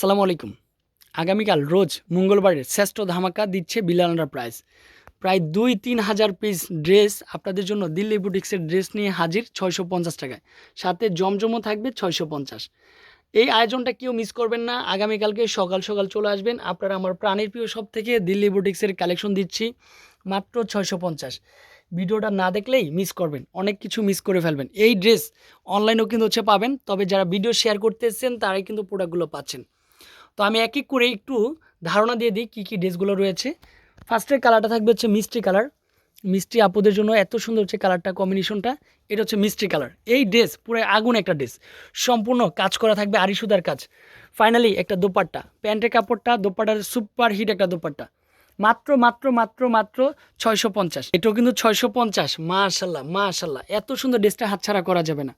আসসালামু আলাইকুম। আগামীকাল রোজ মঙ্গলবারের শ্রেষ্ঠ ধামাকা দিচ্ছে বিলানারা প্রাইস প্রায় দুই তিন হাজার পিস ড্রেস আপনাদের জন্য দিল্লি বুটিক্সের ড্রেস নিয়ে হাজির ছয়শো পঞ্চাশ টাকায়। সাথে জমজমও থাকবে ছয়শো পঞ্চাশ। এই আয়োজনটা কেউ মিস করবেন না। আগামীকালকে সকাল সকাল চলে আসবেন। আপনারা আমার প্রাণের প্রিয় সব থেকে দিল্লি বুটিক্সের কালেকশন দিচ্ছি মাত্র ছয়শো পঞ্চাশ। ভিডিওটা না দেখলেই মিস করবেন। অনেক কিছু মিস করে ফেলবেন। এই ড্রেস অনলাইনেও কিন্তু হচ্ছে পাবেন। তবে যারা ভিডিও শেয়ার করতে এসেছেন, তারাই কিন্তু প্রোডাক্টগুলো পাচ্ছেন। তো আমি এক এক করে একটু ধারণা দিয়ে দিই কী কী ড্রেসগুলো রয়েছে। ফার্স্টের কালারটা থাকবে হচ্ছে মিষ্টি কালার মিষ্টি আপুদের জন্য এত সুন্দর হচ্ছে কালারটা কম্বিনেশনটা এটা হচ্ছে মিষ্টি কালার এই ড্রেস পুরো আগুন একটা ড্রেস সম্পূর্ণ কাজ করা থাকবে আরিসুদার কাজ। ফাইনালি একটা দোপাট্টা। প্যান্টের কাপড়টা, দোপাট্টার সুপার হিট একটা দোপাট্টা। মাত্র মাত্র মাত্র মাত্র ছয়শো পঞ্চাশ। এটাও কিন্তু ছয়শো পঞ্চাশ। মাশাল্লাহ মাশাল্লাহ। এত সুন্দর ড্রেসটা হাতছাড়া করা যাবে না।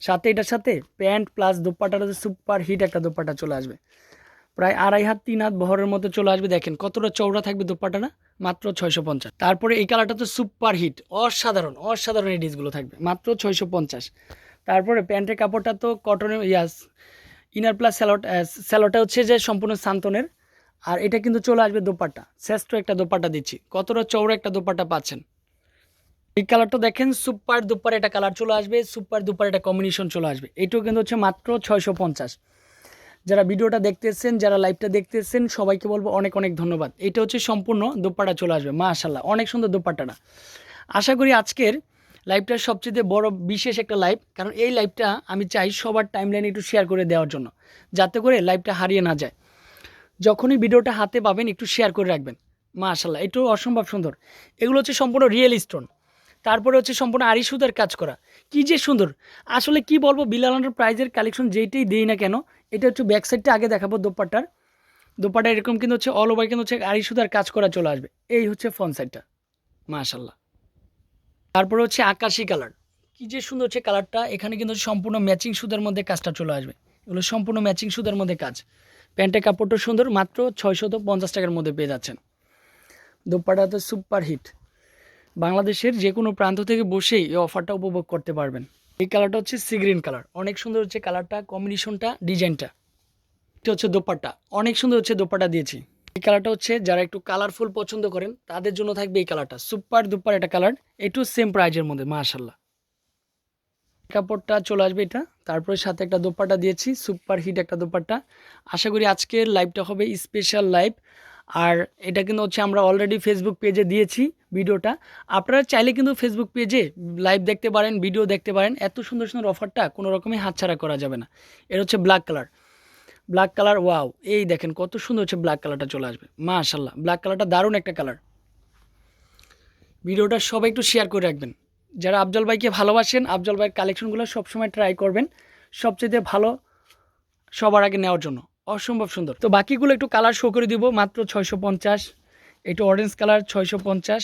সাথে এটার সাথে প্যান্ট প্লাস দোপাট্টাটা সুপার হিট একটা দোপাট্টা চলে আসবে। প্রায় আড়াই হাত তিন হাত বহরের মতো চলে আসবে, দেখেন কতটা চৌড়া থাকবে দোপাট্টাটা মাত্র ছয়শো পঞ্চাশ। তারপরে এই কালারটা তো সুপার হিট অসাধারণ অসাধারণ এই ডিসগুলো থাকবে, মাত্র ছয়শো পঞ্চাশ। তারপরে প্যান্টের কাপড়টা তো কটনের ইয়াস ইনার প্লাস স্যালোট স্যালোটা হচ্ছে যে সম্পূর্ণ সান্তনের, আর এটা কিন্তু চলে আসবে দোপাট্টা, শ্রেষ্ঠ একটা দোপাট্টা দিচ্ছি। কতটা চৌড়া একটা দোপাট্টা পাচ্ছেন। এই কালারটা দেখেন সুপার দুপার একটা কালার চলে আসবে সুপার দুপার একটা কম্বিনেশন চলে আসবে, এটাও কিন্তু হচ্ছে মাত্র ছয়শো পঞ্চাশ। যারা ভিডিওটা দেখতেছেন, যারা লাইভটা দেখতেছেন, সবাইকে বলব অনেক অনেক ধন্যবাদ। এটা হচ্ছে সম্পূর্ণ দোপাটা চলে আসবে মাশাল্লাহ অনেক সুন্দর দোপাট্টাটা আশা করি আজকের লাইভটা সবচেয়ে বড় বিশেষ একটা লাইভ কারণ এই লাইভটা আমি চাই সবার টাইমলাইনে একটু শেয়ার করে দেওয়ার জন্য, যাতে করে লাইভটা হারিয়ে না যায়। যখনই ভিডিওটা হাতে পাবেন, একটু শেয়ার করে রাখবেন মাশাল্লাহ এটাও অসম্ভব সুন্দর। এগুলো হচ্ছে সম্পূর্ণ রিয়েল স্টোন তারপরে হচ্ছে সম্পূর্ণ আড়ি সুতার কাজ করা। কি যে সুন্দর। আসলে কি বলব বিলালানোর প্রাইজের কালেকশন যেইটাই দিই না কেন, এটা হচ্ছে ব্যাক সাইডটা আগে দেখাবো দোপাট্টার। দোপাট্টা এরকম কিন্তু হচ্ছে অল ওভার কিন্তু হচ্ছে আড়ি সুতার কাজ করা চলে আসবে। এই হচ্ছে ফ্রন্ট সাইডটা মাশাল্লাহ তারপরে হচ্ছে আকাশি কালার কি যে সুন্দর হচ্ছে কালারটা এখানে কিন্তু সম্পূর্ণ ম্যাচিং সুতার মধ্যে কাজটা চলে আসবে। এগুলো সম্পূর্ণ ম্যাচিং সুতার মধ্যে কাজ। প্যান্টের কাপড়টা সুন্দর, মাত্র ছয়শত পঞ্চাশ টাকার মধ্যে পেয়ে যাচ্ছেন। দোপাট্টা তো সুপার হিট বাংলাদেশের যে কোনো প্রান্ত থেকে বসেই এই অফারটা উপভোগ করতে পারবেন। এই কালারটা হচ্ছে সি গ্রিন কালার অনেক সুন্দর হচ্ছে কালারটা কম্বিনেশনটা ডিজাইনটা এটা হচ্ছে দোপাট্টা। অনেক সুন্দর হচ্ছে দোপাট্টা দিয়েছি। এই কালারটা হচ্ছে যারা একটু কালারফুল পছন্দ করেন, তাদের জন্য থাকবে এই কালারটা। সুপার দুপার একটা কালার, একটু সেম প্রাইজের মধ্যে মাশাল্লাহ কাপড়টা চলে আসবে এটা। তারপরে সাথে একটা দোপাট্টা দিয়েছি সুপার হিট একটা দোপাট্টা। আশা করি আজকের লাইভটা হবে স্পেশাল লাইভ আর এটা কিন্তু হচ্ছে আমরা অলরেডি ফেসবুক পেজে দিয়েছি ভিডিওটা। আপনারা চাইলে কিন্তু ফেসবুক পেজে লাইভ দেখতে পারেন ভিডিও দেখতে পারেন। এত সুন্দর সুন্দর অফারটা কোনো রকমই হাতছাড়া করা যাবে না। এর হচ্ছে black colour black colour wow এই দেখেন কত সুন্দর হচ্ছে ব্ল্যাক কালারটা চলে আসবে। মাশাল্লাহ ব্ল্যাক কালারটা দারুণ একটা কালার ভিডিওটা সবাই একটু শেয়ার করে রাখবেন। যারা আফজল ভাইকে ভালোবাসেন, আফজল ভাইয়ের কালেকশনগুলো সবসময় ট্রাই করবেন। সবচেয়ে ভালো সবার আগে নেওয়ার জন্য। অসম্ভব সুন্দর। তো বাকিগুলো একটু কালার শো করে দিব, মাত্র ছয়শো পঞ্চাশ। একটু অরেঞ্জ কালার ছয়শো পঞ্চাশ।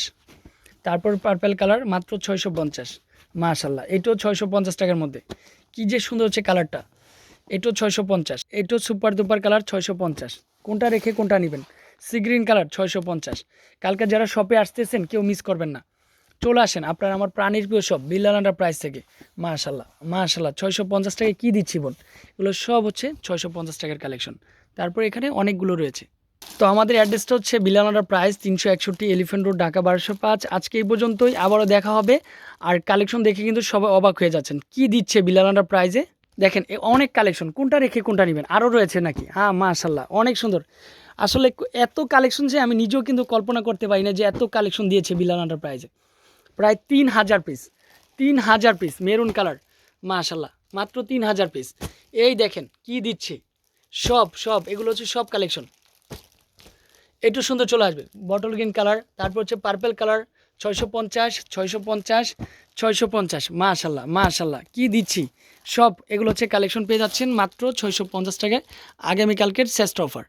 তারপর পার্পেল কালার মাত্র ছয়শো পঞ্চাশ। মাশাল্লাহ এটাও ছয়শো পঞ্চাশ টাকার মধ্যে। কী যে সুন্দর হচ্ছে কালারটা এটাও ছয়শো পঞ্চাশ। এটাও সুপার দুপার কালার ছয়শো পঞ্চাশ। কোনটা রেখে কোনটা নেবেন? সি গ্রিন কালার ছয়শো পঞ্চাশ। কালকে যারা শপে আসতেছেন, কেউ মিস করবেন না। চলে আসেন। আপনার আমার প্রাণীর প্রিয় সব বিল্লানাটা প্রাইস থেকে। মাশাল্লাহ মাশাল্লাহ ছয়শো পঞ্চাশ টাকায় কী দিচ্ছি বোন? এগুলো সব হচ্ছে ছয়শো পঞ্চাশ টাকার কালেকশন তারপর এখানে অনেকগুলো রয়েছে। তো আমাদের অ্যাড্রেসটা হচ্ছে বিলানার প্রাইস তিনশো একষট্টি এলিফেন্ট রোড, ঢাকা বারোশো পাঁচ। আজকে এই পর্যন্তই, আবারও দেখা হবে। আর কালেকশন দেখে কিন্তু সবাই অবাক হয়ে যাচ্ছেন। কি দিচ্ছে বিলানার প্রাইজে দেখেন অনেক কালেকশন কোনটা রেখে কোনটা নেবেন? আরও রয়েছে নাকি? হ্যাঁ মাশাল্লাহ অনেক সুন্দর। আসলে এত কালেকশন যে আমি নিজেও কিন্তু কল্পনা করতে পারি না যে এত কালেকশন দিয়েছে বিলানার প্রাইজে প্রায় তিন হাজার পিস তিন হাজার পিস মেরুন কালার মাশাল্লাহ, মাত্র তিন হাজার পিস এই দেখেন কি দিচ্ছে? সব সব, এগুলো হচ্ছে সব কালেকশন একটু সুন্দর চলে আসবে। বটল গ্রিন কালার তারপর হচ্ছে পার্পেল কালার ছয়শো পঞ্চাশ ছয়শো পঞ্চাশ ছয়শো পঞ্চাশ। মাশাল্লাহ মাশাল্লাহ, কী দিচ্ছি? সব, এগুলো হচ্ছে কালেকশন পেয়ে যাচ্ছেন মাত্র ছয়শো পঞ্চাশ টাকায়। আগামীকালকের শ্রেষ্ঠ অফার